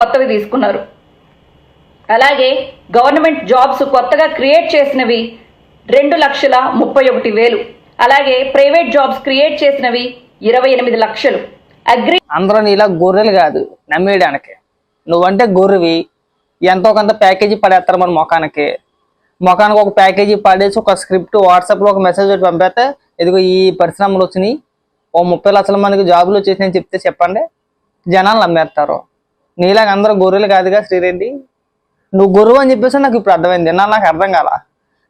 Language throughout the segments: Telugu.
కొత్తవి తీసుకున్నారు. అలాగే గవర్నమెంట్ జాబ్స్ కొత్తగా క్రియేట్ చేసినవి రెండు లక్షల ముప్పై ఒకటి వేలు. అలాగే ప్రైవేట్ జాబ్స్ క్రియేట్ చేసినవి ఇరవై ఎనిమిది లక్షలు. అగ్రి అందరూ నీలా గొర్రెలు కాదు నమ్మేయడానికి. నువ్వంటే గొర్రెవి ఎంతో కొంత ప్యాకేజీ పడేస్తారు మన ముఖానికి. ముఖానికి ఒక ప్యాకేజీ పడేసి ఒక స్క్రిప్ట్ వాట్సాప్లో ఒక మెసేజ్ పెట్టి పంపేస్తే ఇదిగో ఈ పరిశ్రమలు వచ్చినాయి ఓ ముప్పై లక్షల మందికి జాబులు వచ్చేసినాయని చెప్తే చెప్పండి. జనాలు నమ్మేస్తారు. నీలాగా అందరూ గొర్రెలు కాదుగా శ్రీరెడ్డి? నువ్వు గురువు అని చెప్పేసి నాకు ఇప్పుడు అర్థమైంది. నా నాకు అర్థం కాల.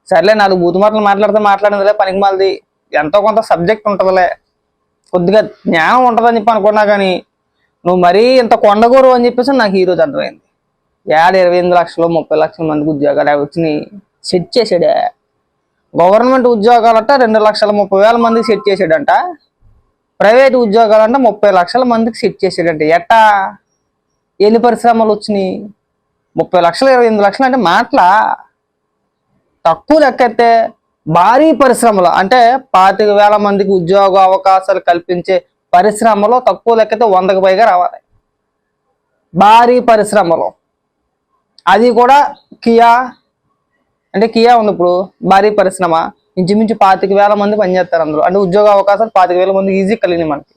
సర్లే నాలుగు బూతుమాటలు మాట్లాడితే మాట్లాడిందిలే పనికి మాలది. ఎంతో కొంత సబ్జెక్ట్ ఉంటుందిలే. కొద్దిగా జ్ఞానం ఉంటుందని చెప్పి అనుకున్నా కానీ నువ్వు మరీ ఇంత కొండ అని చెప్పేసి నాకు ఈరోజు అర్థమైంది. ఏడు ఇరవై ఎనిమిది లక్షలు ముప్పై లక్షల మందికి ఉద్యోగాలు అవి వచ్చినాయి. సెట్ చేసాడే గవర్నమెంట్ ఉద్యోగాలంట రెండు లక్షల ముప్పై వేల మందికి సెట్ చేసాడంట ప్రైవేట్ ఉద్యోగాలంట ముప్పై లక్షల మందికి సెట్ చేసాడంట ఎట్టా? ఎన్ని పరిశ్రమలు వచ్చినాయి? ముప్పై లక్షలు ఇరవై ఎనిమిది లక్షలు అంటే మాటల తక్కువ లెక్కైతే భారీ పరిశ్రమలు. అంటే పాతిక వేల మందికి ఉద్యోగ అవకాశాలు కల్పించే పరిశ్రమలో తక్కువ లెక్కైతే వందకు పైగా రావాలి. భారీ పరిశ్రమలు. అది కూడా కియా అంటే కియా ఉంది ఇప్పుడు భారీ పరిశ్రమ. ఇంచుమించు పాతిక వేల మంది పనిచేస్తారు అందులో. అంటే ఉద్యోగ అవకాశాలు పాతిక వేల మంది ఈజీ కలిగినాయి మనకి.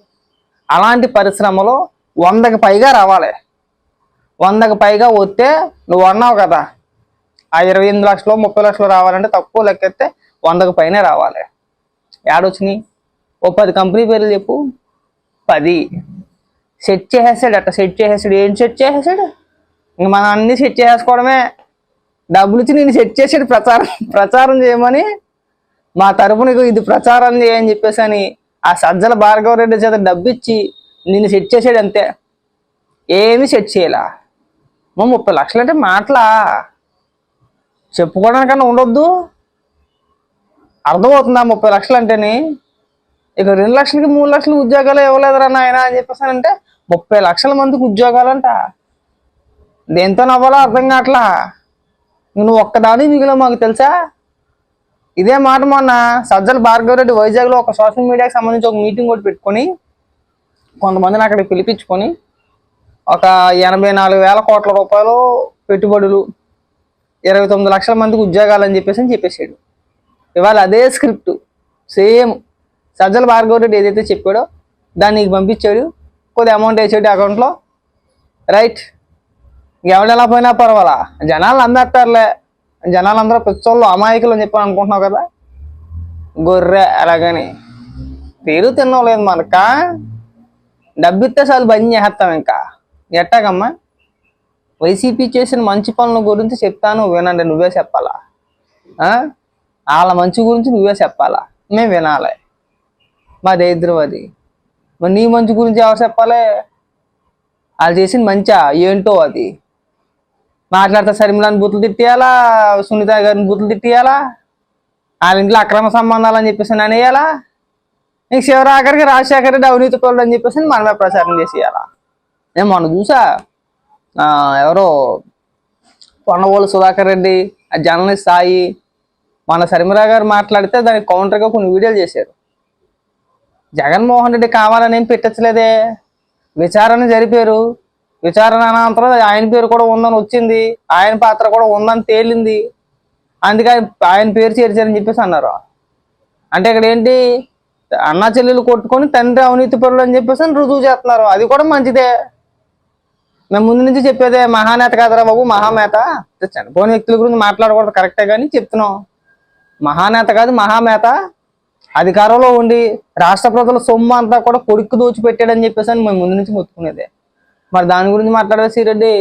అలాంటి పరిశ్రమలో వందకి పైగా రావాలి. వందకు పైగా వస్తే నువ్వు అన్నావు కదా ఆ ఇరవై ఎనిమిది లక్షలు ముప్పై లక్షలు రావాలంటే తక్కువ లెక్కెత్తే వందకు పైనే రావాలి. ఏడొచ్చినాయి? ఓ పది కంపెనీ పేర్లు చెప్పు. పది. సెట్ చేసేసాడు అట్ట సెట్ చేసేసాడు. ఏం సెట్ చేసేసాడు? ఇంక మనం అన్ని సెట్ చేసేసుకోవడమే. డబ్బులు ఇచ్చి నేను సెట్ చేసాడు ప్రచారం ప్రచారం చేయమని మా తరపున ఇది ప్రచారం చేయని చెప్పేసి అని ఆ సజ్జల భార్గవరెడ్డి చేత డబ్బు ఇచ్చి నిన్ను సెట్ చేసాడు అంతే. ఏమీ సెట్ చేయలా. మా ముప్పై లక్షలు అంటే మాటలా? చెప్పుకోవడానికన్నా ఉండొద్దు. అర్థమవుతుందా ముప్పై లక్షలు అంటేని? ఇక రెండు లక్షలకి మూడు లక్షలు ఉద్యోగాలు ఇవ్వలేదురా నాయన అని చెప్పేసి అంటే ముప్పై లక్షల మందికి ఉద్యోగాలంట. దేంతో నవ్వాలో అర్థం కావట్లా? నువ్వు ఒక్కదాని మిగిలిన మాకు తెలుసా? ఇదే మాట మొన్న సజ్జల భార్గవరెడ్డి వైజాగ్లో ఒక సోషల్ మీడియాకి సంబంధించి ఒక మీటింగ్ కూడా పెట్టుకొని కొంతమందిని అక్కడికి పిలిపించుకొని ఒక ఎనభై నాలుగు వేల కోట్ల రూపాయలు పెట్టుబడులు ఇరవై తొమ్మిది లక్షల మందికి ఉద్యోగాలు అని చెప్పేసి అని చెప్పేసాడు. ఇవాళ అదే స్క్రిప్ట్ సేమ్ సజ్జల భార్గవ రెడ్డి ఏదైతే చెప్పాడో దాన్ని పంపించాడు. కొద్ది అమౌంట్ వేసాడు అకౌంట్లో. రైట్. ఎవడు ఎలా పోయినా పర్వాలా? జనాలు అందట్టారులే. జనాలు అందరూ పిచ్చోళ్ళు అమాయకులు అని చెప్పి అనుకుంటున్నావు కదా? గొర్రె అలాగని పేరు తిన్నావు లేదు మనక? డబ్బు ఇస్తే చాలు బంద్ చేస్తాం ఇంకా. ఎట్టాగమ్మా? వైసీపీ చేసిన మంచి పనుల గురించి చెప్తాను వినండి నువ్వే చెప్పాలా? వాళ్ళ మంచి గురించి నువ్వే చెప్పాలా? మేము వినాలి. మా దరిద్రం అది. మరి నీ మంచి గురించి ఎవరు చెప్పాలి? వాళ్ళు చేసిన మంచా? ఏంటో అది. మాట్లాడితే శర్మిలాని బూతులు తిట్టేయాలా? సునీత గారిని బూతులు తిట్టేయాలా? వాళ్ళ ఇంట్లో అక్రమ సంబంధాలు అని చెప్పేసి అని అనేయాలా నీకు శివరాఖరికి రాజశేఖర్ రెడ్డి అవినీతి పరుడు అని చెప్పేసి మనమే ప్రచారం చేసేయాలా? నేను మొన్న చూసా? ఆ, ఎవరో పొన్నవోలు సుధాకర్ రెడ్డి ఆ జర్నలిస్ట్ సాయి మన శర్మిరా గారు మాట్లాడితే దానికి కౌంటర్గా కొన్ని వీడియోలు చేశారు. జగన్మోహన్ రెడ్డి కావాలని ఏం పెట్టచ్చలేదే? విచారణ జరిపారు. విచారణ అనంతరం ఆయన పేరు కూడా ఉందని వచ్చింది. ఆయన పాత్ర కూడా ఉందని తేలింది. అందుకే ఆయన- పేరు చేర్చారని చెప్పేసి అన్నారు. అంటే ఇక్కడ ఏంటి? అన్నా చెల్లెలు కొట్టుకొని తండ్రి అవినీతి పరులు అని చెప్పేసి అని రుజువు చేస్తున్నారు. అది కూడా మంచిదే. మేము ముందు నుంచి చెప్పేదే మహానేత కాదురా బాబు మహామేత. చనిపోయిన వ్యక్తుల గురించి మాట్లాడకూడదు కరెక్టే కానీ చెప్తున్నాం. మహానేత కాదు మహామేత. అధికారంలో ఉండి రాష్ట్ర ప్రజల సొమ్ము అంతా కూడా కొడుకు దోచిపెట్టాడని చెప్పేసి అని మేము ముందు నుంచి మొత్తుకునేదే. మరి దాని గురించి మాట్లాడే శ్రీరెడ్డి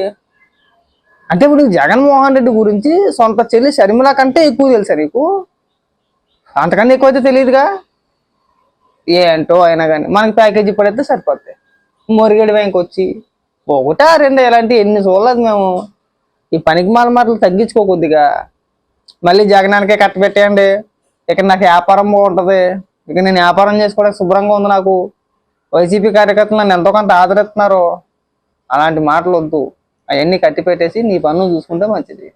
అంటే ఇప్పుడు జగన్మోహన్ రెడ్డి గురించి సొంత చెల్లి షర్మిల కంటే ఎక్కువ తెలుసా నీకు? అంతకన్నా ఎక్కువ అయితే తెలియదుగా? ఏంటో అయినా కానీ మనకి ప్యాకేజీ పడితే సరిపోద్ది. మురిగడి బ్యాంక్ వచ్చి ఒకటా రెండు ఇలాంటి ఎన్ని చూడలేదు మేము. ఈ పనికి మాల మాటలు తగ్గించుకో కొద్దిగా. మళ్ళీ జగనానికే కట్టబెట్టేయండి ఇక నాకు వ్యాపారం బాగుంటుంది. ఇక నేను వ్యాపారం చేసుకోవడానికి శుభ్రంగా ఉంది నాకు. వైసీపీ కార్యకర్తలు నన్ను ఎంతో కొంత ఆదరిస్తున్నారు. అలాంటి మాటలు వద్దు. అవన్నీ కట్టి పెట్టేసి నీ పనులు చూసుకుంటే మంచిది.